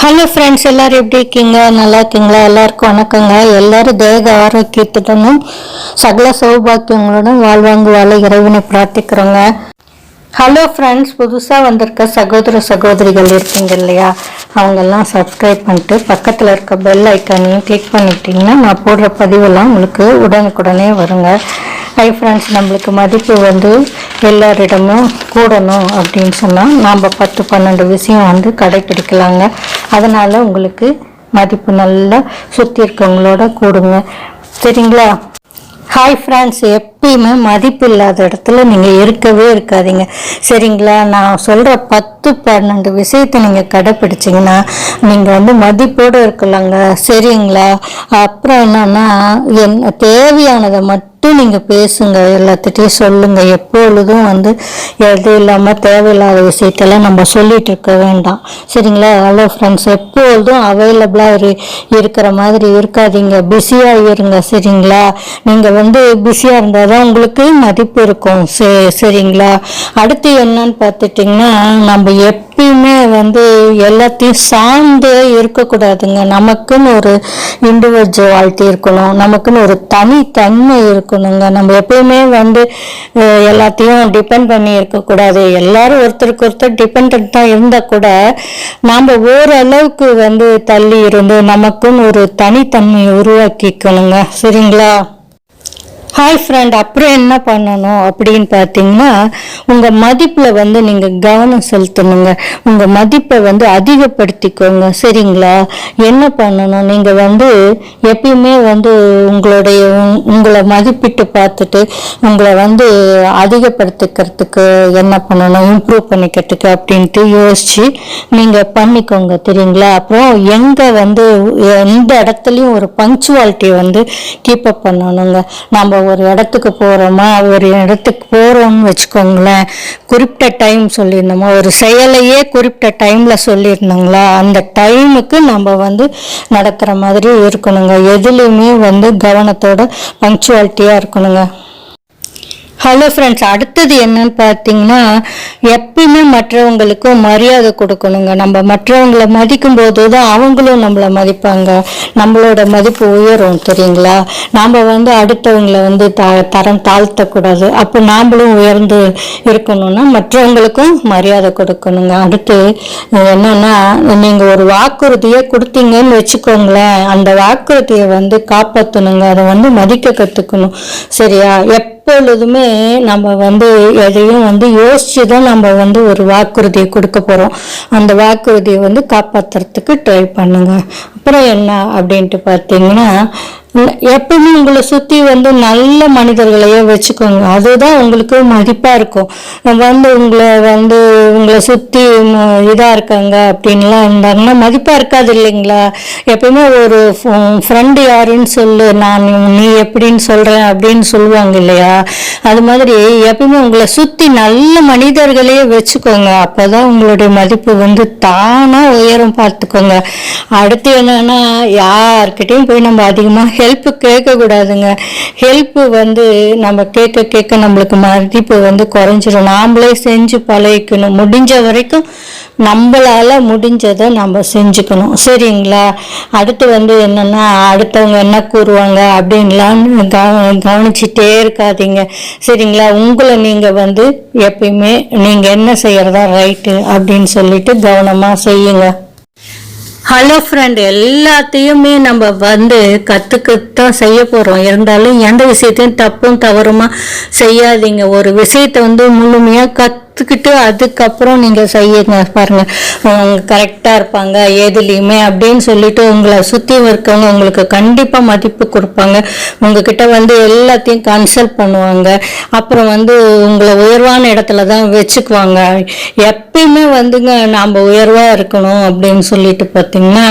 Hello friends எல்லாரும் எப்படி இருக்கீங்க? நல்லா இருக்கீங்களா? எல்லாருக்கும் வணக்கங்க. எல்லாரும் தேக ஆரோக்கியத்துடனும் சகல சௌபாக்கியங்களுடன் வாழ்வாங்க வாழ இறைவனை பிரார்த்திக்கிறோங்க. ஹலோ ஃப்ரெண்ட்ஸ் புதுசாக வந்திருக்க சகோதர சகோதரிகள் இருக்கீங்க இல்லையா? அவங்கெல்லாம் சப்ஸ்கிரைப் பண்ணிட்டு பக்கத்தில் இருக்க பெல் ஐக்கானையும் கிளிக் பண்ணிட்டீங்கன்னா நான் போடுற பதிவெல்லாம் உங்களுக்கு உடனுக்குடனே வருங்க. ஹை ஃப்ரெண்ட்ஸ் நம்மளுக்கு மதிப்பு வந்து எல்லாரிடமும் கூடணும் அப்படின்னு சொன்னால் நாம் பத்து பன்னெண்டு விஷயம் வந்து கடைப்பிடிக்கலாங்க. அதனால் உங்களுக்கு மதிப்பு நல்லா சுற்றி இருக்கவங்களோட கூடுங்க. சரிங்களா? ஹாய் ஃப்ரெண்ட்ஸ் எப்பயுமே மதிப்பு இல்லாத இடத்துல நீங்கள் இருக்கவே இருக்காதீங்க. சரிங்களா? நான் சொல்கிற பத்து பன்னெண்டு விஷயத்தை நீங்கள் கடைப்பிடிச்சிங்கன்னா நீங்கள் வந்து மதிப்போடு இருக்கலாங்க. சரிங்களா? அப்புறம் என்னன்னா என் தேவையானதை மட்டும் நீங்கள் பேசுங்க. எல்லாத்திட்டையும் சொல்லுங்க. எப்பொழுதும் வந்து எது இல்லாமல் தேவையில்லாத விஷயத்தெல்லாம் நம்ம சொல்லிட்டு இருக்க வேண்டாம். சரிங்களா? ஹலோ ஃப்ரெண்ட்ஸ் எப்பொழுதும் அவைலபிளாக இரு இருக்கிற மாதிரி இருக்காதீங்க. பிஸியாக இருங்க. சரிங்களா? நீங்கள் வந்து பிஸியாக இருந்தால் தான் உங்களுக்கு மதிப்பு இருக்கும். சே- சரிங்களா? அடுத்து என்னன்னு பார்த்துட்டிங்கன்னா நம்ம எப்பயுமே வந்து எல்லாத்தையும் சார்ந்து இருக்கக்கூடாதுங்க. நமக்குன்னு ஒரு இண்டிவிஜுவாலிட்டி இருக்கணும். நமக்குன்னு ஒரு தனித்தன்மை இருக்கணுங்க. நம்ம எப்பயுமே வந்து எல்லாத்தையும் டிபெண்ட் பண்ணி இருக்கக்கூடாது. எல்லாரும் ஒருத்தருக்கு ஒருத்தர் டிபெண்ட் தான் இருந்தால் கூட நாம் ஓரளவுக்கு வந்து தள்ளி இருந்து நமக்குன்னு ஒரு தனித்தன்மையை உருவாக்கிக்கணுங்க. சரிங்களா? ஹாய் ஃப்ரெண்ட் அப்புறம் என்ன பண்ணணும் அப்படின்னு பார்த்தீங்கன்னா உங்கள் மதிப்பில் வந்து நீங்கள் கவனம் செலுத்தணுங்க. உங்கள் மதிப்பை வந்து அதிகப்படுத்திக்கோங்க. சரிங்களா? என்ன பண்ணணும்? நீங்கள் வந்து எப்பயுமே வந்து உங்களுடைய உங்- உங்களை மதிப்பிட்டு பார்த்துட்டு உங்களை வந்து அதிகப்படுத்திக்கிறதுக்கு என்ன பண்ணணும்? இம்ப்ரூவ் பண்ணிக்கிறதுக்கு அப்படின்ட்டு யோசித்து நீங்கள் பண்ணிக்கோங்க. தெரியுங்களா? அப்புறம் எங்கே வந்து எந்த இடத்துலையும் ஒரு பங்க்சுவாலிட்டியை வந்து கீப்பப் பண்ணணுங்க. நம்ம ஒரு இடத்துக்கு போகிறோமா ஒரு இடத்துக்கு போகிறோம்னு வச்சுக்கோங்களேன். குறிப்பிட்ட டைம் சொல்லியிருந்தோமா? ஒரு செயலையே குறிப்பிட்ட டைமில் சொல்லியிருந்தோங்களா? அந்த டைமுக்கு நம்ம வந்து நடத்துகிற மாதிரி இருக்கணுங்க. எதுலேயுமே வந்து கவனத்தோட பங்க்சுவாலிட்டியாக இருக்கணுங்க. ஹலோ ஃப்ரெண்ட்ஸ் அடுத்தது என்னன்னு பார்த்தீங்கன்னா எப்பயுமே மற்றவங்களுக்கும் மரியாதை கொடுக்கணுங்க. நம்ம மற்றவங்களை மதிக்கும் போது தான் அவங்களும் நம்மளை மதிப்பாங்க. நம்மளோட மதிப்பு உயரும் தெரியுங்களா? நாம் வந்து அடுத்தவங்களை வந்து த தரம் தாழ்த்தக்கூடாது. அப்போ நாமளும் உயர்ந்து இருக்கணும்னா மற்றவங்களுக்கும் மரியாதை கொடுக்கணுங்க. அடுத்து என்னன்னா நீங்கள் ஒரு வாக்குறுதியை கொடுத்தீங்கன்னு வச்சுக்கோங்களேன். அந்த வாக்குறுதியை வந்து காப்பாற்றணுங்க அதை வந்து மதிக்க கற்றுக்கணும் சரியா? எப்பொழுதுமே நம்ம வந்து எதையும் வந்து யோசிச்சு தான் நம்ம வந்து ஒரு வாக்குறுதியை கொடுக்க போகிறோம் அந்த வாக்குறுதியை வந்து காப்பாற்றுறதுக்கு ட்ரை பண்ணுங்க. அப்புறம் என்ன அப்படின்ட்டு பார்த்தீங்கன்னா எப்பவுமே உங்களை சுற்றி வந்து நல்ல மனிதர்களையே வச்சுக்கோங்க. அதுதான் உங்களுக்கு மதிப்பாக இருக்கும். வந்து உங்களை வந்து உங்களை சுற்றி இதாக இருக்காங்க அப்படின்லாம் இருந்தாங்கன்னா மதிப்பாக இருக்காது இல்லைங்களா? எப்பவுமே ஒரு ஃப்ரெண்டு யாருன்னு சொல்லு நான் நீ எப்படின்னு சொல்கிறேன் அப்படின்னு சொல்லுவாங்க இல்லையா? அது மாதிரி எப்பவுமே உங்களை சுற்றி நல்ல மனிதர்களையே வச்சுக்கோங்க. அப்போ தான் உங்களுடைய மதிப்பு வந்து தானாக உயரும் பார்த்துக்கோங்க. அடுத்து என்னன்னா யார்கிட்டையும் போய் நம்ம அதிகமாக ஹெல்ப்பு கேட்கக்கூடாதுங்க. ஹெல்ப்பு வந்து நம்ம கேட்க கேட்க நம்மளுக்கு மதிப்பு வந்து குறைஞ்சிரும். நாமளே செஞ்சு பழகிக்கணும். முடிஞ்ச வரைக்கும் நம்மளால் முடிஞ்சதை நம்ம செஞ்சுக்கணும். சரிங்களா? அடுத்து வந்து என்னென்னா அடுத்தவங்க என்ன கூறுவாங்க அப்படின்லாம் கவ கவனிச்சிட்டே இருக்காதீங்க. சரிங்களா? உங்களை நீங்கள் வந்து எப்பயுமே நீங்கள் என்ன செய்கிறதா ரைட்டு அப்படின்னு சொல்லிட்டு கவனமாக செய்யுங்க. ஹலோ ஃப்ரெண்ட் எல்லாத்தையுமே நம்ம வந்து கற்றுக்கத்தான் செய்ய போகிறோம் இருந்தாலும் எந்த விஷயத்தையும் தப்பும் தவறுமா செய்யாதீங்க. ஒரு விஷயத்தை வந்து முழுமையாக கற்றுக்கிட்டு அதுக்கப்புறம் நீங்கள் செய்யுங்க பாருங்க. கரெக்டாக இருப்பாங்க எதுலேயுமே அப்படின்னு சொல்லிட்டு உங்களை சுற்றி இருக்கவங்க உங்களுக்கு கண்டிப்பாக மதிப்பு கொடுப்பாங்க. உங்ககிட்ட வந்து எல்லாத்தையும் கன்சல்ட் பண்ணுவாங்க. அப்புறம் வந்து உங்களை உயர்வான இடத்துல தான் வச்சுக்குவாங்க. எப்பயுமே வந்துங்க நாம் உயர்வாக இருக்கணும் அப்படின்னு சொல்லிட்டு பார்த்தீங்கன்னா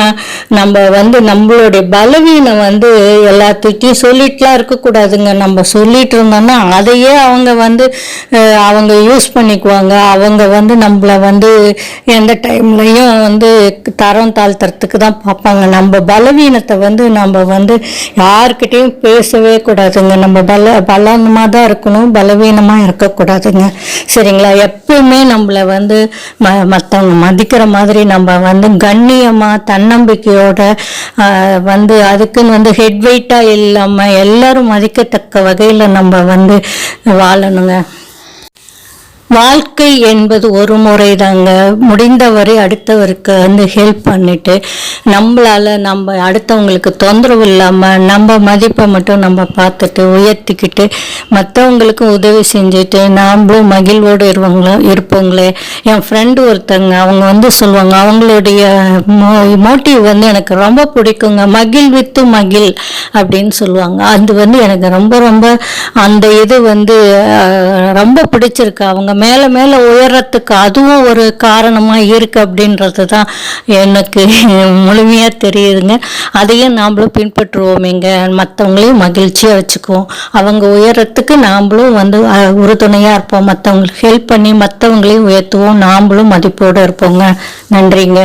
நம்ம வந்து நம்மளுடைய பலவீனம் வந்து எல்லாத்துக்கிட்டையும் சொல்லிட்டுலாம் இருக்கக்கூடாதுங்க. நம்ம சொல்லிட்டு இருந்தோம்னா அதையே அவங்க வந்து அவங்க யூஸ் பண்ணிக்குவாங்க. இருக்கிறவங்க அவங்க வந்து நம்மள வந்து எந்த டைம்லையும் வந்து தரம் தாழ்த்துறதுக்கு தான் பார்ப்பாங்க. நம்ம பலவீனத்தை வந்து நம்ம வந்து யாருக்கிட்டேயும் பேசவே கூடாதுங்க. நம்ம பல பலமாக தான் இருக்கணும். பலவீனமாக இருக்கக்கூடாதுங்க. சரிங்களா? எப்பவுமே நம்மள வந்து ம மற்றவங்க மதிக்கிற மாதிரி நம்ம வந்து கண்ணியமாக தன்னம்பிக்கையோட வந்து அதுக்குன்னு வந்து ஹெட் வெயிட்டாக இல்லாமல் எல்லாரும் மதிக்கத்தக்க வகையில் நம்ம வந்து வாழணுங்க. வாழ்க்கை என்பது ஒரு முறை தாங்க முடிந்தவரை அடுத்தவருக்கு வந்து ஹெல்ப் பண்ணிட்டு நம்மளால நம்ம அடுத்தவங்களுக்கு தொந்தரவு இல்லாமல் நம்ம மதிப்பை மட்டும் நம்ம பார்த்துட்டு உயர்த்திக்கிட்டு மற்றவங்களுக்கு உதவி செஞ்சுட்டு நாம்ளும் மகிழ்வோடு இருவங்களும் இருப்போங்களே. என் ஃப்ரெண்டு ஒருத்தங்க அவங்க வந்து சொல்லுவாங்க அவங்களுடைய மோ மோட்டிவ் வந்து எனக்கு ரொம்ப பிடிக்குங்க. மகிழ் வித்து மகிழ் அப்படின்னு சொல்லுவாங்க. அது வந்து எனக்கு ரொம்ப ரொம்ப அந்த இது வந்து ரொம்ப பிடிச்சிருக்கு. அவங்க மேலே மேலே உயரத்துக்கு அதுவும் ஒரு காரணமாக இருக்குது அப்படின்றது தான் எனக்கு முழுமையாக தெரியுதுங்க. அதையும் நாமளும் பின்பற்றுவோமேங்க. மற்றவங்களையும் மகிழ்ச்சியாக வச்சுக்குவோம். அவங்க உயரத்துக்கு நாமளும் வந்து உறுதுணையாக இருப்போம். மற்றவங்களுக்கு ஹெல்ப் பண்ணி மற்றவங்களையும் உயர்த்துவோம். நாம்ளும் மதிப்போடு இருப்போங்க. நன்றிங்க.